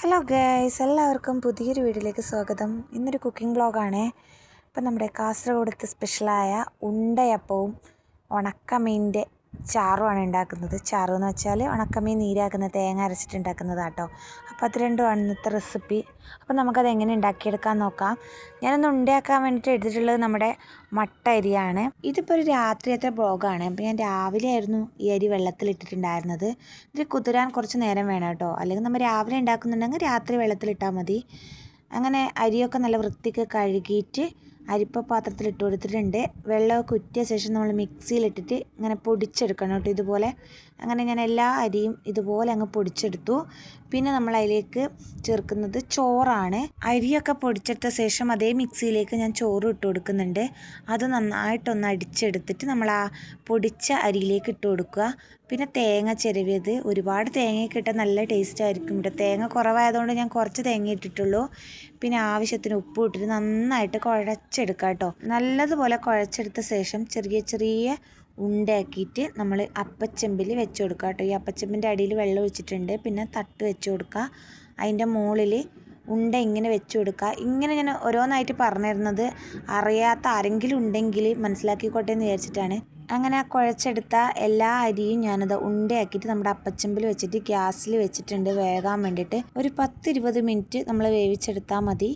Hello guys എല്ലാവർക്കും പുതിയൊരു വീഡിയോയിലേക്ക് സ്വാഗതം. ഇന്നൊരു കുക്കിംഗ് വ്ളോഗാണേ. ഇപ്പം നമ്മുടെ കാസർഗോഡത്തെ സ്പെഷ്യലായ ഉണ്ടയപ്പവും ഉണക്കമീനിന്റെ ചാറുമാണ് ഉണ്ടാക്കുന്നത്. ചാറ് എന്ന് വെച്ചാൽ ഉണക്കമീൻ നീരാക്കുന്ന തേങ്ങ അരച്ചിട്ട് ഉണ്ടാക്കുന്നതാണ് കേട്ടോ അപ്പോൾ അത് രണ്ടുമാണ് ഇന്നത്തെ റെസിപ്പി അപ്പോൾ നമുക്കത് എങ്ങനെ ഉണ്ടാക്കിയെടുക്കാൻ നോക്കാം. ഞാനൊന്ന് ഉണ്ടാക്കാൻ വേണ്ടിയിട്ട് എടുത്തിട്ടുള്ളത് നമ്മുടെ മട്ട അരിയാണ്. ഇതിപ്പോൾ ഒരു രാത്രിയത്തെ ബ്ലോഗാണ് അപ്പോൾ ഞാൻ രാവിലെ ആയിരുന്നു ഈ അരി വെള്ളത്തിലിട്ടിട്ടുണ്ടായിരുന്നത് ഇത് കുതിരാൻ കുറച്ച് നേരം വേണം കേട്ടോ. അല്ലെങ്കിൽ നമ്മൾ രാവിലെ ഉണ്ടാക്കുന്നുണ്ടെങ്കിൽ രാത്രി വെള്ളത്തിലിട്ടാൽ മതി. അങ്ങനെ അരിയൊക്കെ നല്ല വൃത്തിക്ക് കഴുകിയിട്ട് അരിപ്പ പാത്രത്തിൽ ഇട്ട് കൊടുത്തിട്ടുണ്ട്. വെള്ളമൊക്കെ ഉറ്റിയ ശേഷം നമ്മൾ മിക്സിയിലിട്ടിട്ട് ഇങ്ങനെ പൊടിച്ചെടുക്കണം കേട്ടോ ഇതുപോലെ. അങ്ങനെ ഞാൻ എല്ലാ അരിയും ഇതുപോലെ അങ്ങ് പൊടിച്ചെടുത്തു. പിന്നെ നമ്മൾ അതിലേക്ക് ചേർക്കുന്നത് ചോറാണ്. അരിയൊക്കെ പൊടിച്ചെടുത്ത ശേഷം അതേ മിക്സിയിലേക്ക് ഞാൻ ചോറ് ഇട്ട് കൊടുക്കുന്നുണ്ട്. അത് നന്നായിട്ടൊന്ന് അടിച്ചെടുത്തിട്ട് നമ്മൾ ആ പൊടിച്ച അരിയിലേക്ക് ഇട്ട് കൊടുക്കുക. പിന്നെ തേങ്ങ ചിരവിയത്. ഒരുപാട് തേങ്ങയൊക്കെ ഇട്ടാൽ നല്ല ടേസ്റ്റ് ആയിരിക്കും ഇവിടെ തേങ്ങ കുറവായതുകൊണ്ട് ഞാൻ കുറച്ച് തേങ്ങ ഇട്ടിട്ടുള്ളൂ. പിന്നെ ആവശ്യത്തിന് ഉപ്പ് ഇട്ടിട്ട് നന്നായിട്ട് കുഴച്ചെടുക്കുക കേട്ടോ. നല്ലതുപോലെ കുഴച്ചെടുത്ത ശേഷം ചെറിയ ചെറിയ ഉണ്ടാക്കിയിട്ട് നമ്മൾ അപ്പച്ചെമ്പിൽ വെച്ച് കൊടുക്കുക കേട്ടോ. ഈ അപ്പച്ചെമ്പിന്റെ അടിയിൽ വെള്ളം ഒഴിച്ചിട്ടുണ്ട്. പിന്നെ തട്ട് വെച്ച് കൊടുക്കുക അതിന്റെ മുകളിൽ ഉണ്ട ഇങ്ങനെ വെച്ച് കൊടുക്കുക ഇങ്ങനെ ഞാൻ ഓരോന്നായിട്ട് പറഞ്ഞു തരുന്നത് അറിയാത്ത ആരെങ്കിലും ഉണ്ടെങ്കിൽ മനസ്സിലാക്കിക്കോട്ടെ എന്ന് വിചാരിച്ചിട്ടാണ്. അങ്ങനെ ആ കുഴച്ചെടുത്ത എല്ലാ അരിയും ഞാനത് ഉണ്ടയാക്കിയിട്ട് നമ്മുടെ അപ്പച്ചമ്പിൽ വെച്ചിട്ട് ഗ്യാസിൽ വെച്ചിട്ടുണ്ട് വേകാൻ വേണ്ടിയിട്ട്. ഒരു പത്ത് ഇരുപത് മിനിറ്റ് നമ്മൾ വേവിച്ചെടുത്താൽ മതി.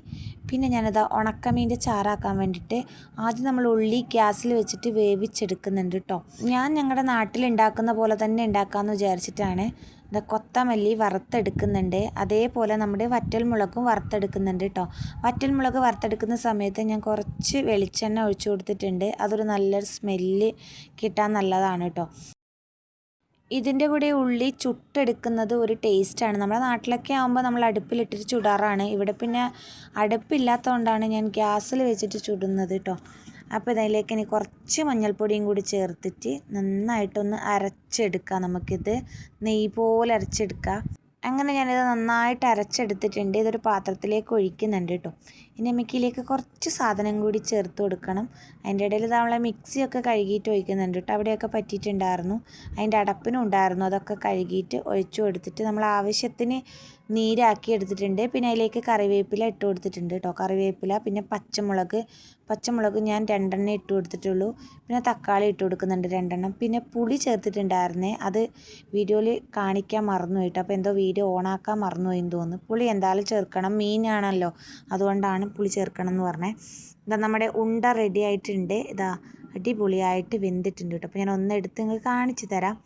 പിന്നെ ഞാനത് ഉണക്കമീന്റെ ചാറാക്കാൻ വേണ്ടിയിട്ട് ആദ്യം നമ്മൾ ഉള്ളി ഗ്യാസിൽ വെച്ചിട്ട് വേവിച്ചെടുക്കുന്നുണ്ട് കേട്ടോ ഞാൻ ഞങ്ങളുടെ നാട്ടിൽ ഉണ്ടാക്കുന്ന പോലെ തന്നെ ഉണ്ടാക്കാമെന്ന് വിചാരിച്ചിട്ടാണ്. ഇത് കൊത്തമല്ലി വറുത്തെടുക്കുന്നുണ്ട്. അതേപോലെ നമ്മുടെ വറ്റൽമുളകും വറുത്തെടുക്കുന്നുണ്ട് കേട്ടോ വറ്റൽമുളക് വറുത്തെടുക്കുന്ന സമയത്ത് ഞാൻ കുറച്ച് വെളിച്ചെണ്ണ ഒഴിച്ചു കൊടുത്തിട്ടുണ്ട്. അതൊരു നല്ലൊരു സ്മെല്ല് കിട്ടാൻ നല്ലതാണ് കേട്ടോ ഇതിന്റെ കൂടെ ഉള്ളി ചുട്ടെടുക്കുന്നത് ഒരു ടേസ്റ്റാണ് നമ്മുടെ നാട്ടിലൊക്കെ ആകുമ്പോൾ നമ്മൾ അടുപ്പിലിട്ടിട്ട് ചുടാറാണ്. ഇവിടെ പിന്നെ അടുപ്പില്ലാത്തതുകൊണ്ടാണ് ഞാൻ ഗ്യാസിൽ വെച്ചിട്ട് ചുടുന്നത് കേട്ടോ അപ്പോൾ ഇതിലേക്ക് ഇനി കുറച്ച് മഞ്ഞൾപ്പൊടിയും കൂടി ചേർത്തിട്ട് നന്നായിട്ടൊന്ന് അരച്ചെടുക്കാം നമുക്കിത്. നെയ്യ് പോലെ അരച്ചെടുക്കാം. അങ്ങനെ ഞാനിത് നന്നായിട്ട് അരച്ചെടുത്തിട്ടുണ്ട്. ഇതൊരു പാത്രത്തിലേക്ക് ഒഴിക്കുന്നുണ്ട് കേട്ടോ. ഇനി മിക്സിയിലേക്ക് കുറച്ച് സാധനം കൂടി ചേർത്ത് കൊടുക്കണം. അതിന്റെ ഇടയിൽ നമ്മളെ മിക്സിയൊക്കെ കഴുകിയിട്ട് ഒഴിക്കുന്നുണ്ട് കേട്ടോ. അവിടെയൊക്കെ പറ്റിയിട്ടുണ്ടായിരുന്നു. അതിന്റെ അടപ്പിനും ഉണ്ടായിരുന്നു. അതൊക്കെ കഴുകിയിട്ട് ഒഴിച്ചു കൊടുത്തിട്ട് നമ്മൾ ആവശ്യത്തിന് നീരാക്കി എടുത്തിട്ടുണ്ട്. പിന്നെ അതിലേക്ക് കറിവേപ്പില ഇട്ട് കൊടുത്തിട്ടുണ്ട് കേട്ടോ കറിവേപ്പില പിന്നെ പച്ചമുളക്. പച്ചമുളക് ഞാൻ രണ്ടെണ്ണം ഇട്ട് കൊടുത്തിട്ടുള്ളൂ. പിന്നെ തക്കാളി ഇട്ട് കൊടുക്കുന്നുണ്ട് രണ്ടെണ്ണം. പിന്നെ പുളി ചേർത്തിട്ടുണ്ടായിരുന്നേ. അത് വീഡിയോയിൽ കാണിക്കാൻ മറന്നു കേട്ടോ അപ്പോൾ എന്തോ വീഡിയോ ഓണാക്കാൻ മറന്നു പോയി തോന്നുന്നു. പുളി എന്തായാലും ചേർക്കണം. മീനാണല്ലോ. അതുകൊണ്ടാണ് പുളി ചേർക്കണം എന്ന് പറഞ്ഞത് ഇതാ നമ്മുടെ ഉണ്ട റെഡി ആയിട്ടുണ്ട്. ഇതാ അടിപൊളിയായിട്ട് വെന്തിട്ടുണ്ട് കേട്ടോ അപ്പോൾ ഞാൻ ഒന്നെടുത്ത് നിങ്ങൾക്ക് കാണിച്ചു തരാം.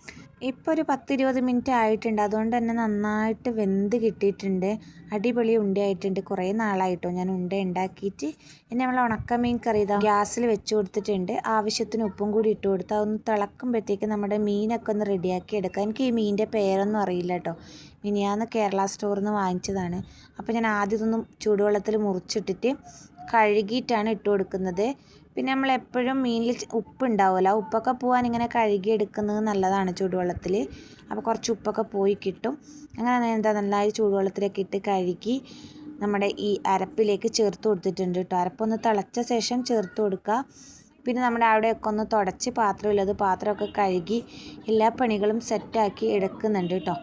ഇപ്പോൾ ഒരു പത്തിരുപത് മിനിറ്റ് ആയിട്ടുണ്ട്. അതുകൊണ്ട് തന്നെ നന്നായിട്ട് വെന്ത് കിട്ടിയിട്ടുണ്ട്. അടിപൊളി ഉണ്ടയായിട്ടുണ്ട്. കുറേ നാളായിട്ടോ ഞാൻ ഉണ്ട ഉണ്ടാക്കിയിട്ട്. ഇനി നമ്മൾ ഉണക്കമീൻ കറി ഇതാ ഗ്യാസിൽ വെച്ച് കൊടുത്തിട്ടുണ്ട്. ആവശ്യത്തിന് ഉപ്പും കൂടി ഇട്ട് കൊടുത്ത് അതൊന്ന് തിളക്കുമ്പോഴത്തേക്ക് നമ്മുടെ മീനൊക്കെ ഒന്ന് റെഡിയാക്കി എടുക്കാം. എനിക്ക് ഈ മീനിന്റെ പേരൊന്നും അറിയില്ല കേട്ടോ. മിനിയാന്ന് കേരള സ്റ്റോറിൽ നിന്ന് വാങ്ങിച്ചതാണ്. അപ്പോൾ ഞാൻ ആദ്യം ഇതൊന്നും ചൂടുവെള്ളത്തിൽ മുറിച്ചിട്ടിട്ട് കഴുകിയിട്ടാണ് ഇട്ട് കൊടുക്കുന്നത്. പിന്നെ നമ്മൾ എപ്പോഴും മീനിൽ ഉപ്പ് ഉണ്ടാവില്ല ഉപ്പൊക്കെ പോകാൻ ഇങ്ങനെ കഴുകി എടുക്കുന്നത് നല്ലതാണ് ചൂടുവെള്ളത്തിൽ. അപ്പോൾ കുറച്ച് ഉപ്പൊക്കെ പോയി കിട്ടും. അങ്ങനെ എന്താ നന്നായി ചൂടുവെള്ളത്തിലേക്ക് ഇട്ട് കഴുകി നമ്മുടെ ഈ അരപ്പിലേക്ക് ചേർത്ത് കൊടുത്തിട്ടുണ്ട് കേട്ടോ. അരപ്പൊന്ന് തിളച്ച ശേഷം ചേർത്ത് കൊടുക്കുക. പിന്നെ നമ്മുടെ അവിടെയൊക്കെ ഒന്ന് തുടച്ച് പാത്രമുള്ളത് പാത്രമൊക്കെ കഴുകി എല്ലാ പണികളും സെറ്റാക്കി എടുക്കുന്നുണ്ട് കേട്ടോ.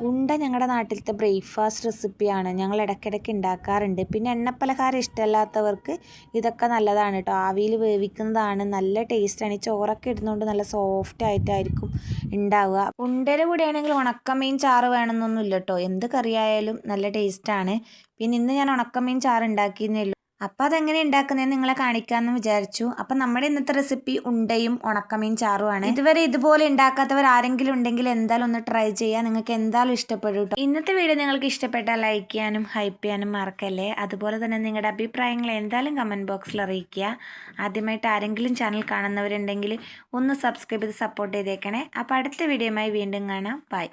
ഉണ്ട ഞങ്ങളുടെ നാട്ടിലത്തെ ബ്രേക്ക്ഫാസ്റ്റ് റെസിപ്പിയാണ്. ഞങ്ങൾ ഇടയ്ക്കിടയ്ക്ക് ഉണ്ടാക്കാറുണ്ട് പിന്നെ എണ്ണപ്പലഹാരം ഇഷ്ടമല്ലാത്തവർക്ക് ഇതൊക്കെ നല്ലതാണ് കേട്ടോ ആവിയിൽ വേവിക്കുന്നതാണ് നല്ല ടേസ്റ്റാണ് ഈ ചോറൊക്കെ ഇടുന്നതുകൊണ്ട് നല്ല സോഫ്റ്റ് ആയിട്ടായിരിക്കും ഉണ്ടാവുക ഉണ്ടയുടെ കൂടെയാണെങ്കിൽ ഉണക്കമീൻ ചാറ് വേണമെന്നൊന്നുമില്ല കേട്ടോ എന്ത് കറിയായാലും നല്ല ടേസ്റ്റാണ് പിന്നെ ഇന്ന് ഞാൻ ഉണക്കമീൻ ചാറ് ഉണ്ടാക്കിയെന്നേ അപ്പോൾ അതെങ്ങനെ ഉണ്ടാക്കുന്നതെന്ന് നിങ്ങളെ കാണിക്കാമെന്ന് വിചാരിച്ചു. അപ്പം നമ്മുടെ ഇന്നത്തെ റെസിപ്പി ഉണ്ടയും ഉണക്കമീൻ ചാറുമാണ് ഇതുവരെ ഇതുപോലെ ഉണ്ടാക്കാത്തവർ ആരെങ്കിലും ഉണ്ടെങ്കിൽ എന്തായാലും ഒന്ന് ട്രൈ ചെയ്യാം. നിങ്ങൾക്ക് എന്തായാലും ഇഷ്ടപ്പെടും ഇന്നത്തെ വീഡിയോ നിങ്ങൾക്ക് ഇഷ്ടപ്പെട്ടാൽ ലൈക്ക് ചെയ്യാനും ഹൈപ്പ് ചെയ്യാനും മറക്കല്ലേ? അതുപോലെ തന്നെ നിങ്ങളുടെ അഭിപ്രായങ്ങൾ എന്തായാലും കമന്റ് ബോക്സിൽ അറിയിക്കുക. ആദ്യമായിട്ട് ആരെങ്കിലും ചാനൽ കാണുന്നവരുണ്ടെങ്കിൽ ഒന്ന് സബ്സ്ക്രൈബ് ചെയ്ത് സപ്പോർട്ട് ചെയ്തേക്കണേ. അപ്പോൾ അടുത്ത വീഡിയോയുമായി വീണ്ടും കാണാം. ബൈ